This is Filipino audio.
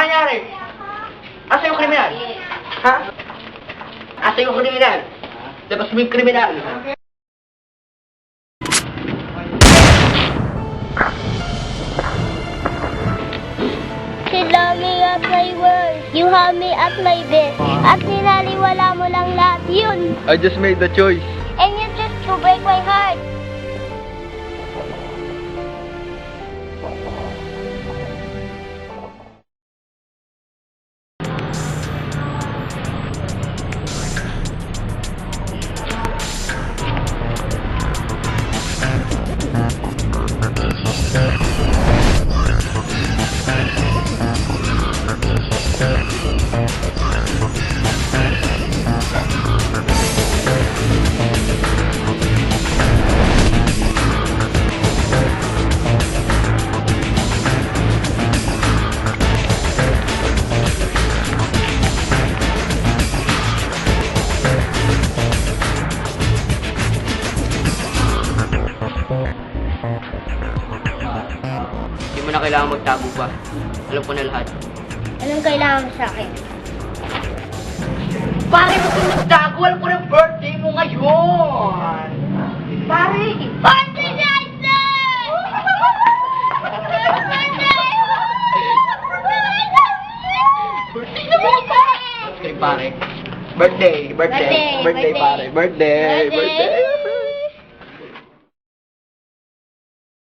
Nangyari? Asa yung kriminal? Ha? Asa yung kriminal? Labas mo yung kriminal. Sila me at my worst. You have me at my best. At ninaliwala mo lang lahat yun. I just made the choice. And you just to break my heart. Hindi mo na kailangan magtago pa. Alam ko na lahat. Anong kailangan mo sa akin? Pare, mo kung magtago. Alam ko na birthday mo ngayon. Pare! Birthday Jason! Birthday na mo pare! Okay, pare. Birthday, birthday, Birthday, birthday, birthday. pare. Birthday, Birthday. birthday.